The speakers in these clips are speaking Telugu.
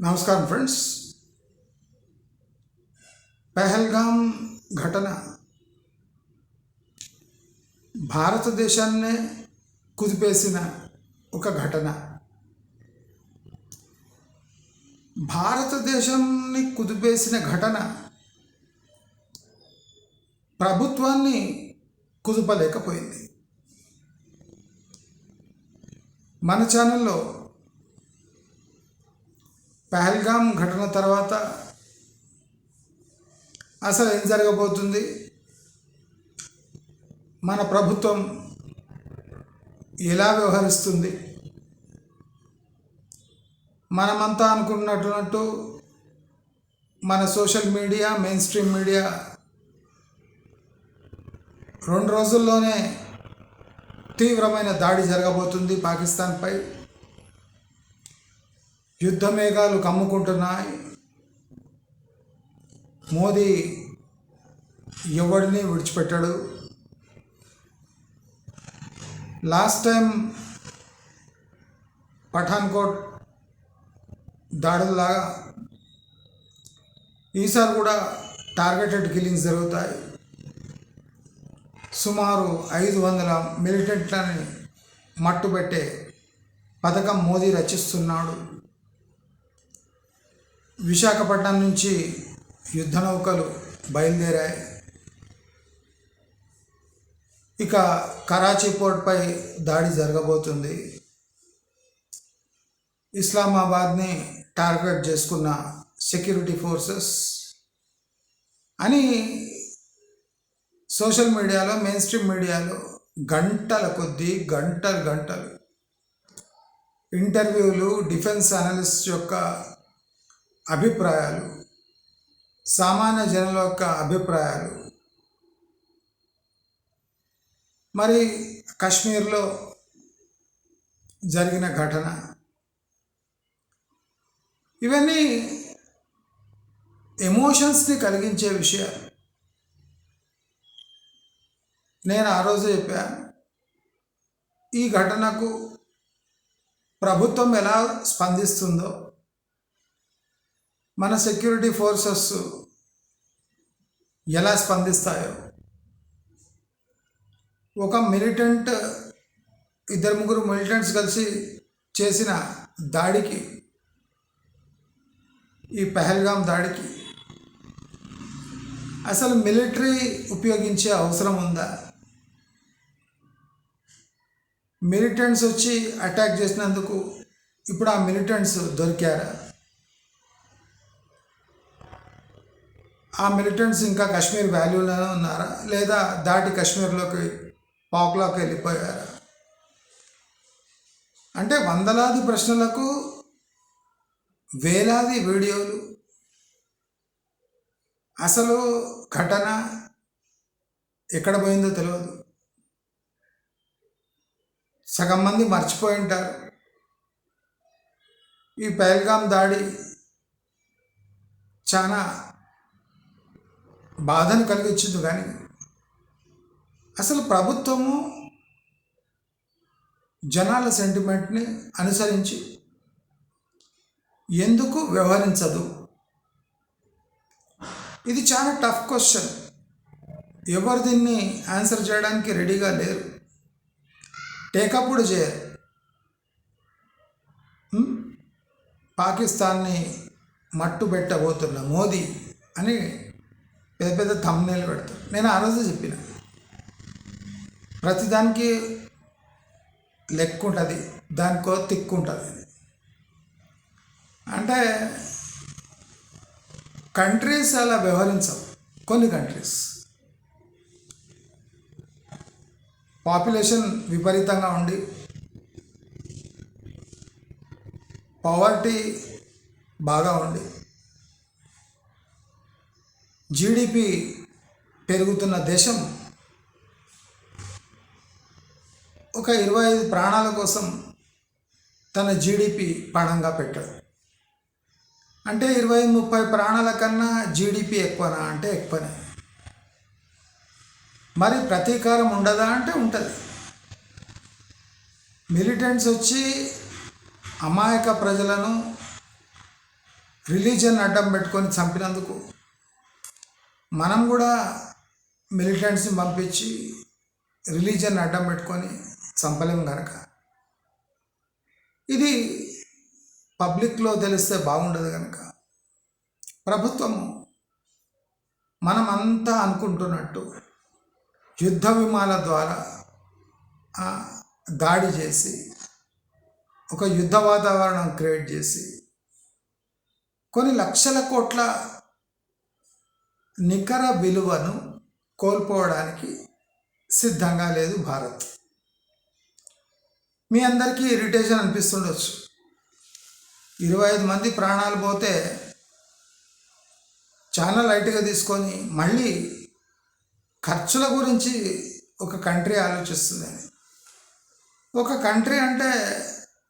నమస్కారం ఫ్రెండ్స్. పెహల్గాం ఘటన. భారతదేశాన్నే కుదిపేసిన ఒక ఘటన. భారతదేశాన్ని కుదిపేసిన ఘటన ప్రభుత్వాన్ని కుదుపలేకపోయింది. మన ఛానల్లో పహల్గాం ఘటన తర్వాత అసలు ఏం జరగబోతుంది? మన ప్రభుత్వం ఎలా వ్యవహరిస్తుంది? మనమంతా అనుకున్నట్టు మన social media main stream media రెండు రోజుల్లోనే తీవ్రమైన దాడి జరగబోతుంది పాకిస్తాన్పై యుద్ధ మేఘాలు కమ్ముకుంటున్నాయి మోదీ ఎవడిని విడిచిపెట్టాడు? లాస్ట్ టైం పఠాన్కోట్ దాడుల్లాగా ఈసారి కూడా టార్గెటెడ్ కిల్లింగ్స్ జరుగుతాయి. సుమారు ఐదు వందల మిలిటెంట్లని మట్టుబెట్టే పథకం మోదీ రచిస్తున్నాడు. విశాఖపట్నం నుంచి యుద్ధ నౌకలు బయలుదేరాయి. ఇక కరాచీ పోర్ట్పై దాడి జరగబోతుంది. ఇస్లామాబాద్ని టార్గెట్ చేసుకున్న సెక్యూరిటీ ఫోర్సెస్ అని సోషల్ మీడియాలో మెయిన్ స్ట్రీమ్ మీడియాలో గంటల కొద్దీ గంటలు గంటలు ఇంటర్వ్యూలు డిఫెన్స్ అనలిస్ట్ యొక్క అభిప్రాయాలు సామాన్య జనుల యొక్క అభిప్రాయాలు. మరి కశ్మీర్లో జరిగిన ఘటన. ఇవన్నీ ఎమోషన్స్ని కలిగించే విషయాలు. నేను ఆ రోజు చెప్పాను ఈ ఘటనకు ప్రభుత్వం ఎలా స్పందిస్తుందో మన సెక్యూరిటీ ఫోర్సెస్ ఎలా స్పందిస్తాయో. ఒక మిలిటెంట్ ఇద్దరు ముగ్గురు మిలిటెంట్స్ కలిసి చేసిన దాడికి ఈ పెహల్గాం దాడికి అసలు మిలిటరీ ఉపయోగించే అవసరం ఉందా? మిలిటెంట్స్ వచ్చి అటాక్ చేసినందుకు ఇప్పుడు ఆ మిలిటెంట్స్ దొరికారా? ఆ మిలిటెంట్స్ ఇంకా కాశ్మీర్ వాల్యూలోనే ఉన్నారా? లేదా దాటి కాశ్మీర్లోకి పాక్లోకి వెళ్ళిపోయారా? అంటే వందలాది ప్రశ్నలకు వేలాది వీడియోలు. అసలు ఘటన ఎక్కడ పోయిందో తెలియదు సగం మంది మర్చిపోయి ఉంటారు. ఈ పహల్గాం దాడి చాలా బాధను కలిగించింది కానీ అసలు ప్రభుత్వము జనాల సెంటిమెంట్ని అనుసరించి ఎందుకు వ్యవహరించదు? ఇది చాలా టఫ్ క్వశ్చన్ ఎవరు దీన్ని ఆన్సర్ చేయడానికి రెడీగా లేరు. టేకప్పుడు చేయరు. పాకిస్తాన్ని మట్టు పెట్టబోతున్న మోదీ అని పెద్ద పెద్ద తమ్నేలు పెడతారు. నేను ఆ రోజు చెప్పిన. ప్రతిదానికి లెక్క ఉంటుంది దానికో తిక్కు ఉంటుంది అంటే కంట్రీస్ అలా వ్యవహరించవు. కొన్ని కంట్రీస్ పాపులేషన్ విపరీతంగా ఉండి పవర్టీ బాగా ఉండి జీడిపి పెరుగుతున్న దేశం ఒక ఇరవై ఐదు ప్రాణాల కోసం తన జీడిపి పణంగా పెట్టాడు. అంటే ఇరవై ముప్పై ప్రాణాల కన్నా జీడిపి ఎక్కువనా? అంటే ఎక్కువనే. మరి ప్రతీకారం ఉండదా? అంటే ఉంటుంది. మిలిటెంట్స్ వచ్చి అమాయక ప్రజలను రిలీజన్ అడ్డం పెట్టుకొని చంపినందుకు మనం కూడా మిలిటెంట్స్ని పంపించి రిలీజియన్ అడ్డం పెట్టుకొని చంపలేము కనుక ఇది పబ్లిక్లో తెలిస్తే బాగుండదు కనుక ప్రభుత్వము మనమంతా అనుకుంటున్నట్టు యుద్ధ విమాల ద్వారా దాడి చేసి ఒక యుద్ధ వాతావరణం క్రియేట్ చేసి కొన్ని లక్షల కోట్ల నికర విలువను కోల్పోవడానికి సిద్ధంగా లేదు భారత్. మీ అందరికీ ఇరిటేషన్ అనిపిస్తుండొచ్చు. ఇరవై ఐదు మంది ప్రాణాలు పోతే చాలా లైట్గా తీసుకొని మళ్ళీ ఖర్చుల గురించి ఒక కంట్రీ ఆలోచిస్తుందని ఒక కంట్రీ అంటే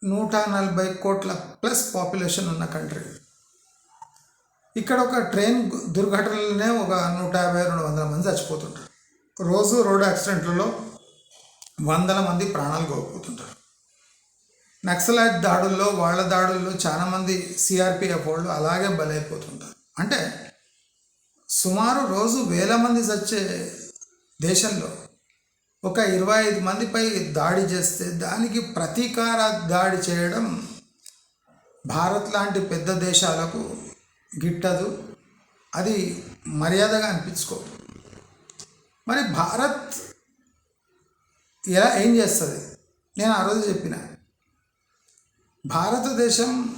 నూట నలభై కోట్ల ప్లస్ పాపులేషన్ ఉన్న కంట్రీ. ఇక్కడ ఒక ట్రైన్ దుర్ఘటనలోనే ఒక నూట యాభై రెండు వందల మంది చచ్చిపోతుంటారు. రోజు రోడ్ యాక్సిడెంట్లలో వందల మంది ప్రాణాలు కోల్పోతుంటారు. నక్సలైట్ దాడుల్లో వాళ్ళ దాడుల్లో చాలామంది సిఆర్పిఎఫ్ వాళ్ళు అలాగే బలైపోతుంటారు. అంటే సుమారు రోజు వేల మంది చచ్చే దేశంలో ఒక ఇరవై ఐదు మందిపై దాడి చేస్తే దానికి ప్రతీకార దాడి చేయడం భారత్ లాంటి పెద్ద దేశాలకు గిట్టదు. అది మర్యాదగా అనిపించుకో. మరి భారత్ ఎలా ఏం చేస్తుంది? నేను ఆ రోజు చెప్పిన. భారతదేశం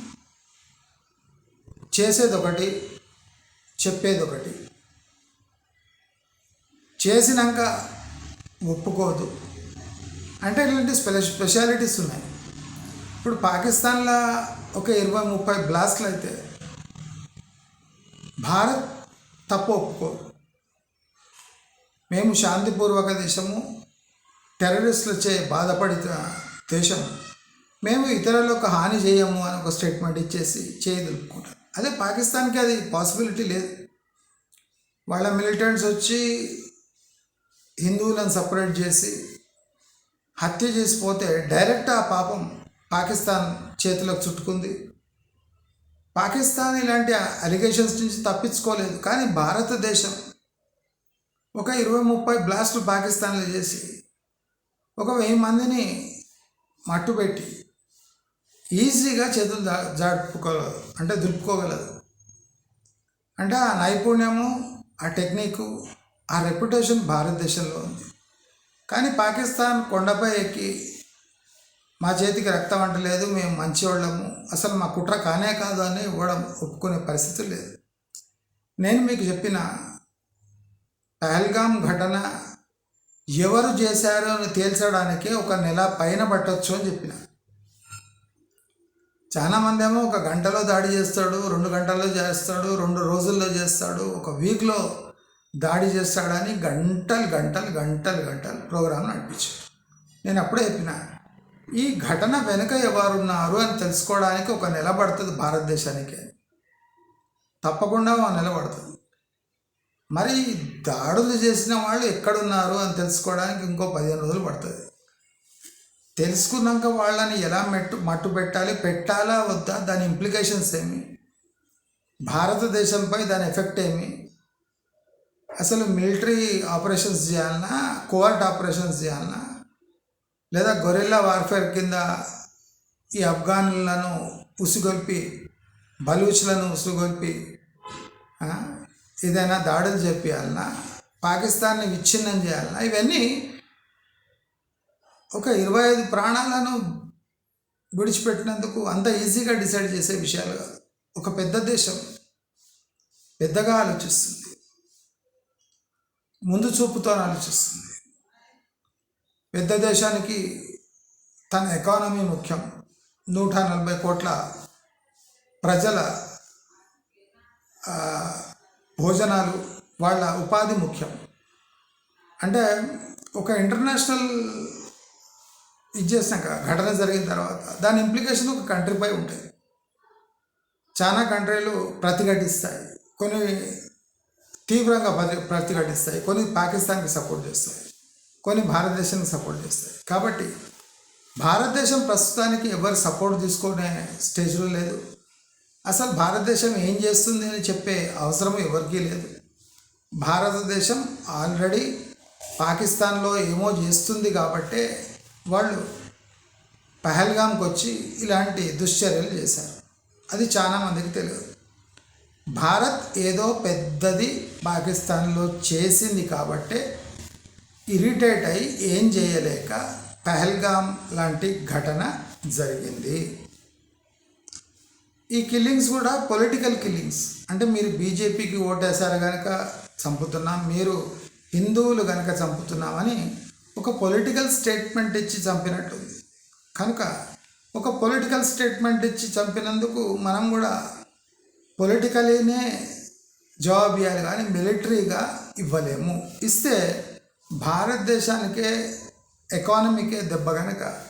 చేసేది ఒకటి చెప్పేది ఒకటి చేసినాక ఒప్పుకోదు. అంటే ఇలాంటి స్పెష స్పెషాలిటీస్ ఉన్నాయి. ఇప్పుడు పాకిస్తాన్లో ఒక ఇరవై ముప్పై బ్లాస్ట్లు అయితే భారత్ తప్పు మేము శాంతిపూర్వక దేశము టెర్రరిస్టులచే బాధపడిన దేశం మేము ఇతరులకు హాని చేయము అని ఒక స్టేట్మెంట్ ఇచ్చేసి చేయదలుపుకుంటాం అదే పాకిస్తాన్కి అది పాసిబిలిటీ లేదు. వాళ్ళ మిలిటెంట్స్ వచ్చి హిందువులను సపరేట్ చేసి హత్య చేసిపోతే డైరెక్ట్ ఆ పాపం పాకిస్తాన్ చేతిలోకి చుట్టుకుంది. పాకిస్తాన్ ఇలాంటి అలిగేషన్స్ నుంచి తప్పించుకోలేదు. కానీ భారతదేశం ఒక ఇరవై ముప్పై బ్లాస్టులు పాకిస్తాన్లో చేసి ఒక వెయ్యి మందిని మట్టుపెట్టి ఈజీగా చేతులు దా జాడుపుకోగలదు అంటే దులుపుకోగలదు. అంటే ఆ నైపుణ్యము ఆ టెక్నిక్ ఆ రెప్యుటేషన్ భారతదేశంలో ఉంది. కానీ పాకిస్తాన్ కొండపై ఎక్కి మా చేతికి రక్తం అంటలేదు మేము మంచివాళ్ళము. అసలు మా కుట్ర కానే కాదు అని ఇవ్వడం ఒప్పుకునే పరిస్థితి లేదు. నేను మీకు చెప్పిన పహల్గామ్ ఘటన ఎవరు చేశారో అని తేల్చడానికి ఒక నెల పైన పట్టొచ్చు అని చెప్పిన. చాలామంది ఏమో ఒక గంటలో దాడి చేస్తాడు రెండు గంటల్లో చేస్తాడు రెండు రోజుల్లో చేస్తాడు ఒక వీక్లో దాడి చేస్తాడని గంటలు గంటలు గంటలు గంటలు ప్రోగ్రాం నడిపించాడు నేను అప్పుడే చెప్పిన ఈ ఘటన వెనుక ఎవరున్నారు అని తెలుసుకోవడానికి ఒక నెల పడుతుంది భారతదేశానికి. తప్పకుండా ఒక నెల పడుతుంది. మరి దాడులు చేసిన వాళ్ళు ఎక్కడున్నారు అని తెలుసుకోవడానికి ఇంకో పదిహేను రోజులు పడుతుంది. తెలుసుకున్నాక వాళ్ళని ఎలా మెట్టు మట్టు పెట్టాలి పెట్టాలా వద్దా దాని ఇంప్లికేషన్స్ ఏమి? భారతదేశంపై దాని ఎఫెక్ట్ ఏమి? అసలు మిలిటరీ ఆపరేషన్స్ చేయాలన్నా కోవర్ట్ ఆపరేషన్స్ చేయాలన్నా లేదా గొరిల్లా వార్ఫేర్ కింద ఈ ఆఫ్ఘాన్లను ఉసిగొల్పి బలూచ్లను ఉసుగొల్పి ఏదైనా దాడులు చేపియాలన్నా పాకిస్తాన్ని విచ్ఛిన్నం చేయాలన్నా ఇవన్నీ ఒక ఇరవై ఐదు ప్రాణాలను విడిచిపెట్టినందుకు అంత ఈజీగా డిసైడ్ చేసే విషయాలు కాదు. ఒక పెద్ద దేశం పెద్దగా ఆలోచిస్తుంది. ముందు చూపుతో ఆలోచిస్తుంది. పెద్ద దేశానికి తన ఎకానమీ ముఖ్యం. నూట నలభై కోట్ల ప్రజల భోజనాలు వాళ్ళ ఉపాధి ముఖ్యం. అంటే ఒక ఇంటర్నేషనల్ ఇది చేసినాక ఘటన జరిగిన తర్వాత దాని ఇంప్లికేషన్ ఒక కంట్రీపై ఉంటాయి. చాలా కంట్రీలు ప్రతిఘటిస్తాయి. కొన్ని తీవ్రంగా ప్రతిఘటిస్తాయి. కొన్ని పాకిస్తాన్కి సపోర్ట్ చేస్తాయి. కొన్ని భారతదేశానికి సపోర్ట్ చేస్తాయి కాబట్టి భారతదేశం ప్రస్తుతానికి ఎవరు సపోర్ట్ తీసుకునే స్టేజ్లో లేదు. అసలు భారతదేశం ఏం చేస్తుంది అని చెప్పే అవసరం ఎవరికీ లేదు. భారతదేశం ఆల్రెడీ పాకిస్తాన్లో ఏమో చేస్తుంది కాబట్టే వాళ్ళు పహల్గామ్కి వచ్చి ఇలాంటి దుశ్చర్యలు చేశారు. అది చాలా మందికి తెలియదు. భారత్ ఏదో పెద్దది పాకిస్తాన్లో చేసింది కాబట్టే ఇరిటేట్ అయి ఏం చేయలేక పహల్గామ్ లాంటి ఘటన జరిగింది. ఈ కిల్లింగ్స్ కూడా పొలిటికల్ కిల్లింగ్స్. అంటే మీరు బీజేపీకి ఓటేశారు కనుక చంపుతున్నాం మీరు హిందువులు కనుక చంపుతున్నామని ఒక పొలిటికల్ స్టేట్మెంట్ ఇచ్చి చంపినట్టుంది. కనుక ఒక పొలిటికల్ స్టేట్మెంట్ ఇచ్చి చంపినందుకు మనం కూడా పొలిటికలీనే జవాబు ఇవ్వాలి కానీ మిలిటరీగా ఇవ్వలేము. ఇస్తే భారతదేశానికే ఎకానమీకే దెబ్బ కనుక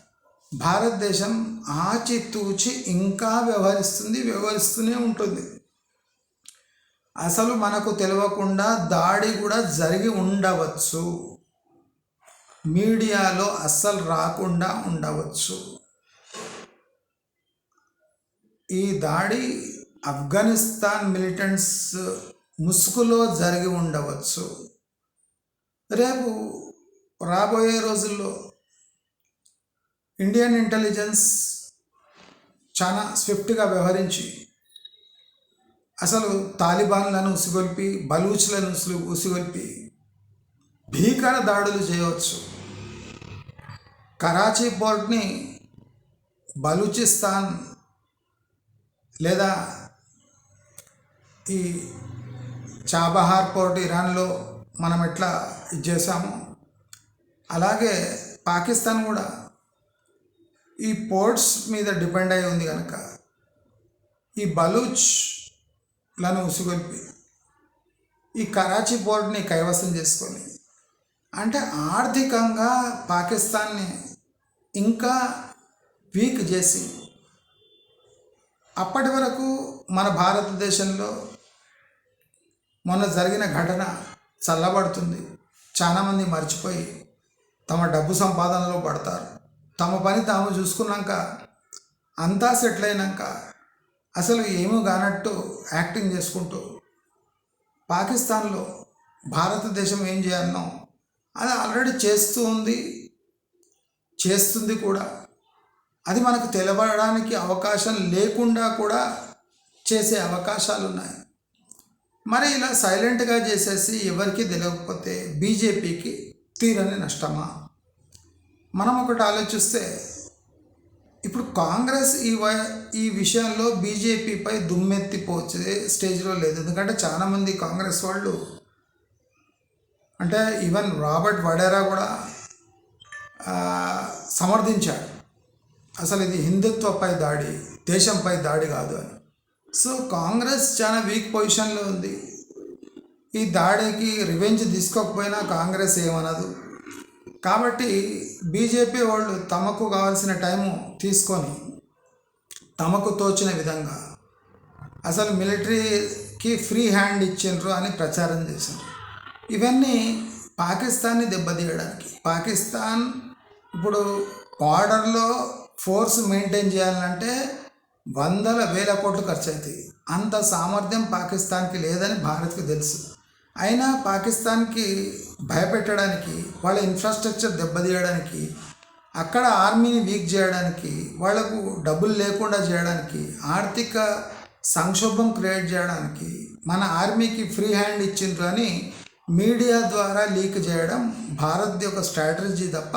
భారతదేశం ఆచితూచి ఇంకా వ్యవహరిస్తుంది వ్యవహరిస్తూనే ఉంటుంది. అసలు మనకు తెలియకుండా దాడి కూడా జరిగి ఉండవచ్చు. మీడియాలో అస్సలు రాకుండా ఉండవచ్చు. ఈ దాడి ఆఫ్ఘనిస్తాన్ మిలిటెంట్స్ ముసుగులో జరిగి ఉండవచ్చు. రేపు రాబోయే రోజుల్లో ఇండియన్ ఇంటెలిజెన్స్ చాలా స్విఫ్ట్గా వ్యవహరించి అసలు తాలిబాన్లను ఉసిగొల్పి బలూచ్లను ఉసిగొల్పి భీకర దాడులు చేయవచ్చు. కరాచీ పోర్ట్ని బలూచిస్తాన్ లేదా ఈ చాబహార్ పోర్ట్ ఇరాన్లో మనం ఎట్లా ఇది చేసాము అలాగే పాకిస్తాన్ కూడా ఈ పోర్ట్స్ మీద డిపెండ్ అయి ఉంది కనుక ఈ బలూచ్లను ఉసుగొల్పి ఈ కరాచీ పోర్ట్ని కైవసం చేసుకొని అంటే ఆర్థికంగా పాకిస్తాన్ని ఇంకా వీక్ చేసి అప్పటి వరకు మన భారతదేశంలో మొన్న జరిగిన ఘటన చల్లబడుతుంది. చాలామంది మర్చిపోయి తమ డబ్బు సంపాదనలో పడతారు. తమ పని తాము చూసుకున్నాక అంతా సెటిల్ అయినాక అసలు ఏమో కానట్టు యాక్టింగ్ చేసుకుంటూ పాకిస్తాన్లో భారతదేశం ఏం చేయాలనో అది ఆల్రెడీ చేస్తూ ఉంది. చేస్తుంది కూడా. అది మనకు తెలవడానికి అవకాశం లేకుండా కూడా చేసే అవకాశాలు ఉన్నాయి మరి ఇలా సైలెంట్గా చేసేసి ఎవరికి తెలియకపోతే బీజేపీకి తీరని నష్టమా? మనం ఒకటి ఆలోచిస్తే ఇప్పుడు కాంగ్రెస్ ఈ వ ఈ విషయంలో బీజేపీపై దుమ్మెత్తిపోచే స్టేజ్లో లేదు. ఎందుకంటే చాలామంది కాంగ్రెస్ వాళ్ళు అంటే ఈవెన్ రాబర్ట్ వడేరా కూడా సమర్థించాడు. అసలు ఇది హిందుత్వపై దాడి దేశంపై దాడి కాదు అని. సో కాంగ్రెస్ చాలా వీక్ పొజిషన్లో ఉంది. ఈ దాడికి రివెంజ్ తీసుకోకపోయినా కాంగ్రెస్ ఏమనదు. కాబట్టి బీజేపీ వాళ్ళు తమకు కావాల్సిన టైము తీసుకొని తమకు తోచిన విధంగా అసలు మిలిటరీకి ఫ్రీ హ్యాండ్ ఇచ్చిండ్రు అని ప్రచారం చేశారు ఇవన్నీ పాకిస్తాన్ని దెబ్బతీయడానికి పాకిస్తాన్ ఇప్పుడు బార్డర్లో ఫోర్స్ మెయింటైన్ చేయాలంటే వందల వేల కోట్లు ఖర్చు అవుతాయి అంత సామర్థ్యం పాకిస్తాన్కి లేదని భారత్కి తెలుసు. అయినా పాకిస్తాన్కి భయపెట్టడానికి వాళ్ళ ఇన్ఫ్రాస్ట్రక్చర్ దెబ్బతీయడానికి అక్కడ ఆర్మీని వీక్ చేయడానికి వాళ్ళకు డబ్బులు లేకుండా చేయడానికి ఆర్థిక సంక్షోభం క్రియేట్ చేయడానికి మన ఆర్మీకి ఫ్రీ హ్యాండ్ ఇచ్చిండ్రు అని మీడియా ద్వారా లీక్ చేయడం భారత్ యొక్క స్ట్రాటజీ తప్ప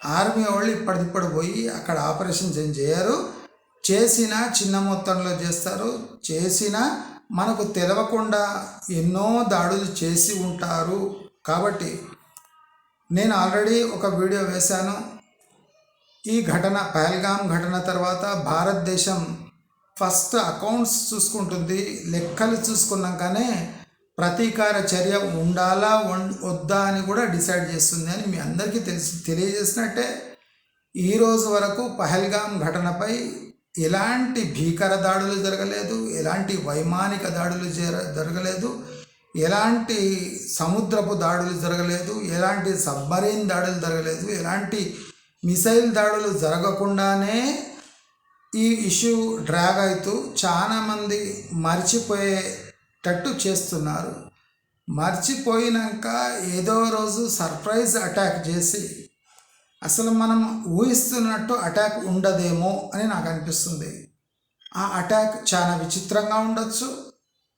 ఆర్మీ వాళ్ళు ఇప్పటికిప్పుడు పోయి అక్కడ ఆపరేషన్స్ ఏం చేయరు. చేసినా చిన్న మొత్తంలో చేస్తారు చేసినా మనకు తెలవకుండా ఎన్నో దాడులు చేసి ఉంటారు. కాబట్టి నేను ఆల్రెడీ ఒక వీడియో వేశాను. ఈ ఘటన పహల్గామ్ ఘటన తర్వాత భారతదేశం ఫస్ట్ అకౌంట్స్ చూసుకుంటుంది. లెక్కలు చూసుకున్నాకనే ప్రతీకార చర్య ఉండాలా వద్దా అని కూడా డిసైడ్ చేస్తుంది అని మీ అందరికీ తెలిసి తెలియజేసినట్టే ఈరోజు వరకు పహల్గామ్ ఘటనపై ఎలాంటి భీకర దాడులు జరగలేదు ఎలాంటి వైమానిక దాడులు జర- జరగలేదు ఎలాంటి సముద్రపు దాడులు జరగలేదు ఎలాంటి సబ్మరీన్ దాడులు జరగలేదు ఎలాంటి మిసైల్ దాడులు జరగకుండానే ఈ ఇష్యూ డ్రాగ్ అవుతూ చాలామంది మర్చిపోయేటట్టు చేస్తున్నారు. మర్చిపోయినాక ఏదో రోజు సర్ప్రైజ్ అటాక్ చేసి అసలు మనం ఊహిస్తున్నట్టు అటాక్ ఉండదేమో అని నాకు అనిపిస్తుంది. ఆ అటాక్ చాలా విచిత్రంగా ఉండొచ్చు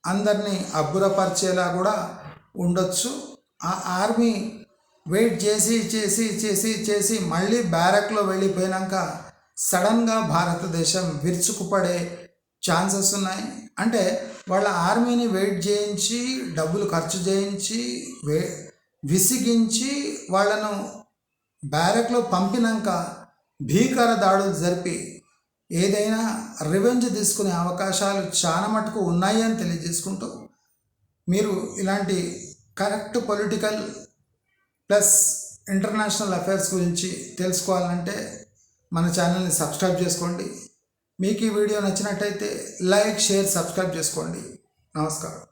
అందరినీ అబ్బురపరిచేలా కూడా ఉండొచ్చు. ఆ ఆర్మీ వెయిట్ చేసి చేసి చేసి చేసి మళ్ళీ బ్యారక్లో వెళ్ళిపోయినాక సడన్గా భారతదేశం విరుచుకుపడే ఛాన్సెస్ ఉన్నాయి. అంటే వాళ్ళ ఆర్మీని వెయిట్ చేయించి డబ్బులు ఖర్చు చేయించి వే విసిగించి వాళ్ళను బ్యారెక్లో పంపినాక భీకర దాడులు జరిపి ఏదైనా రివెంజ్ తీసుకునే అవకాశాలు చాలా మటుకు ఉన్నాయి అని తెలియజేసుకుంటూ మీరు ఇలాంటి correct political plus international affairs గురించి తెలుసుకోవాలంటే మన ఛానల్ని సబ్స్క్రైబ్ చేసుకోండి. మీకు ఈ వీడియో నచ్చినట్టయితే లైక్ షేర్ సబ్స్క్రైబ్ చేసుకోండి. నమస్కారం.